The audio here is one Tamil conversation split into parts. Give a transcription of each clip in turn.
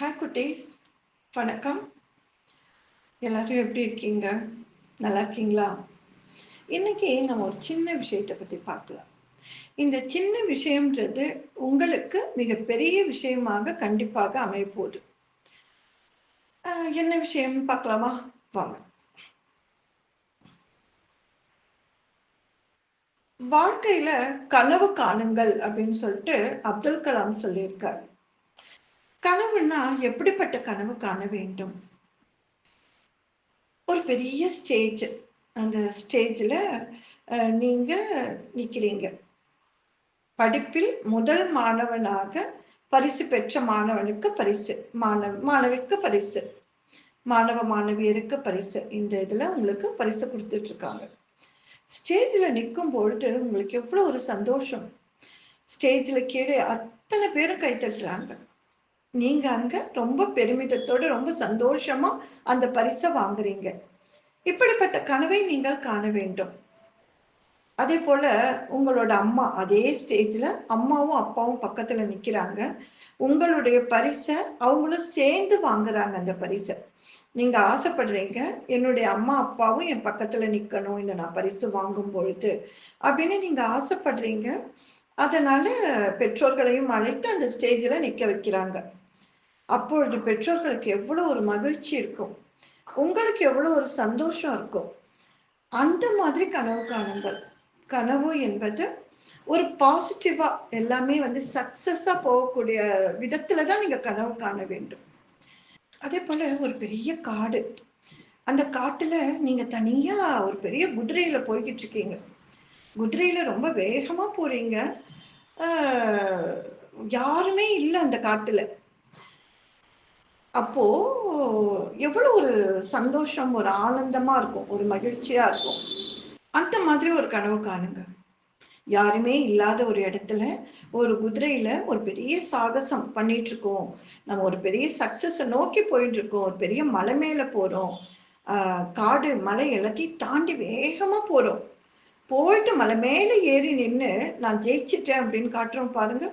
ஹாய் குட்டீஸ். வணக்கம். எல்லாரும் எப்படி இருக்கீங்க? நல்லா இருக்கீங்களா? இன்னைக்கு நம்ம ஒரு சின்ன விஷயத்தை பத்தி பார்க்கலாம். இந்த சின்ன விஷயம்ன்றது உங்களுக்கு மிகப்பெரிய விஷயமாக கண்டிப்பாக அமையப்போகுது என்ன விஷயம்? பார்க்கலாமா? வாங்க. வாழ்க்கையில கனவு காணுங்கள் அப்படின்னு சொல்லிட்டு அப்துல் கலாம் சொல்லியிருக்காரு. கனவுன்னா எப்படிப்பட்ட கனவு காண வேண்டும்? ஒரு பெரிய ஸ்டேஜ் அந்த ஸ்டேஜில் நீங்க நிற்கிறீங்க படிப்பில் முதல் மாணவனாக பரிசு பெற்ற மாணவனுக்கு பரிசு மாணவ மாணவிக்கு பரிசு மாணவ மாணவியருக்கு பரிசு இந்த இதில் உங்களுக்கு பரிசு கொடுத்துட்டு இருக்காங்க. ஸ்டேஜில் நிற்கும் பொழுது உங்களுக்கு எவ்வளோ ஒரு சந்தோஷம். ஸ்டேஜில் கீழே அத்தனை பேரும் கை தட்டுறாங்க. நீங்க அங்க ரொம்ப பெருமிதத்தோட ரொம்ப சந்தோஷமா அந்த பரிசை வாங்குறீங்க. இப்படிப்பட்ட கனவை நீங்கள் காண வேண்டும். அதே போல உங்களோட அம்மா அதே ஸ்டேஜ்ல அம்மாவும் அப்பாவும் பக்கத்துல நிக்கிறாங்க. உங்களுடைய பரிசை அவங்களும் சேர்ந்து வாங்குறாங்க அந்த பரிசை. நீங்க ஆசைப்படுறீங்க என்னுடைய அம்மா அப்பாவும் என் பக்கத்துல நிக்கணும் இந்த நான் பரிசு வாங்கும் பொழுது. அப்படின்னு நீங்க ஆசைப்படுறீங்க. அதனால பெற்றோர்களையும் அழைத்து அந்த ஸ்டேஜில் நிக்க வைக்கிறாங்க. அப்பொழுது பெற்றோர்களுக்கு எவ்வளோ ஒரு மகிழ்ச்சி இருக்கும். உங்களுக்கு எவ்வளோ ஒரு சந்தோஷம் இருக்கும். அந்த மாதிரி கனவு காணுங்கள். கனவு என்பது ஒரு பாசிட்டிவா எல்லாமே வந்து சக்சஸா போகக்கூடிய விதத்துல தான் நீங்க கனவு காண வேண்டும். அதே போல ஒரு பெரிய காடு. அந்த காட்டுல நீங்க தனியா ஒரு பெரிய குதிரையில போய்கிட்டு இருக்கீங்க. குதிரையில ரொம்ப வேகமா போறீங்க. யாருமே இல்லை அந்த காட்டுல. அப்போ எவ்வளவு ஒரு சந்தோஷம் ஒரு ஆனந்தமா இருக்கும் ஒரு மகிழ்ச்சியா இருக்கும். அந்த மாதிரி ஒரு கனவு காணுங்க. யாருமே இல்லாத ஒரு இடத்துல ஒரு குதிரையில ஒரு பெரிய சாகசம் பண்ணிட்டு இருக்கோம் நம்ம ஒரு பெரிய சக்சஸ நோக்கி போயிட்டு இருக்கோம் ஒரு பெரிய மலை மேல போறோம். காடு மலை எல்லாத்தையும் தாண்டி வேகமா போறோம். போயிட்டு மலை மேல ஏறி நின்று நான் ஜெயிச்சிட்டேன் அப்படின்னு காட்டுறோம் பாருங்க.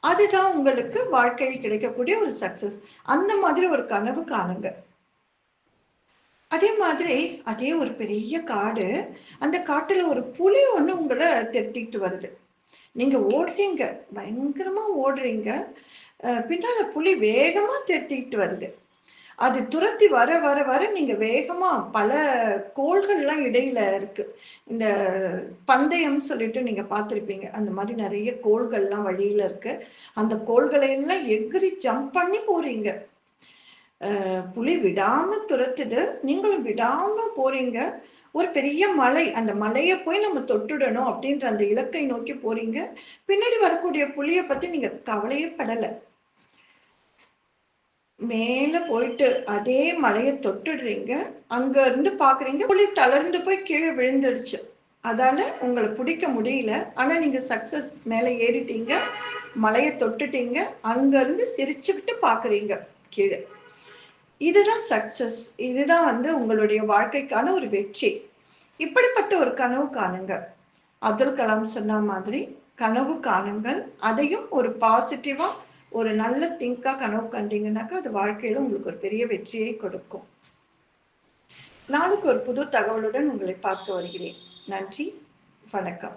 அதுதான் உங்களுக்கு வாழ்க்கையில் கிடைக்கக்கூடிய ஒரு சக்சஸ் அந்த மாதிரி ஒரு கனவு காணுங்க. அதே மாதிரி அதே ஒரு பெரிய காடு அந்த காட்டுல ஒரு புலி ஒண்ணு உங்களை திருத்திக்கிட்டு வருது. நீங்க ஓடுறீங்க பயங்கரமா ஓடுறீங்க. பின்னால புலி வேகமா திருத்திக்கிட்டு வருது. அது துரத்தி வர வர வர நீங்க வேகமா பல கோள்கள்லாம் இடையில இருக்கு. இந்த பந்தயம் சொல்லிட்டு நீங்க பார்த்துருப்பீங்க. அந்த மாதிரி நிறைய கோள்கள்லாம் வழியில இருக்கு. அந்த கோள்களை எல்லாம் எகிரி ஜம்ப் பண்ணி போறீங்க. புலி விடாம துரத்துது. நீங்களும் விடாம போறீங்க. ஒரு பெரிய மலை அந்த மலையை போய் நம்ம தொட்டுடணும் அப்படின்ற அந்த இலக்கை நோக்கி போறீங்க. பின்னாடி வரக்கூடிய புலியை பத்தி நீங்க கவலையே படலை. மேல போயிட்டு அதே மலையை தொட்டுடுறீங்க. அங்க இருந்து பாக்குறீங்க புளி தளர்ந்து போய் கீழே விழுந்துடுச்சு. அதால உங்களை பிடிக்க முடியல. ஆனா நீங்க சக்சஸ் மேல ஏறிட்டீங்க. மலையை தொட்டுட்டீங்க. அங்க இருந்து சிரிச்சுக்கிட்டு பாக்குறீங்க கீழே. இதுதான் சக்சஸ் இதுதான் வந்து உங்களுடைய வாழ்க்கைக்கான ஒரு வெற்றி. இப்படிப்பட்ட ஒரு கனவு காணுங்க. அப்துல் கலாம் சொன்ன மாதிரி கனவு காணுங்கள். அதையும் ஒரு பாசிட்டிவா ஒரு நல்ல திங்கா கனவு கண்டீங்கன்னாக்கா அது வாழ்க்கையில உங்களுக்கு ஒரு பெரிய வெற்றியை கொடுக்கும். நாளுக்கு ஒரு புது தகவலுடன் உங்களை பார்க்க வருகிறேன். நன்றி வணக்கம்.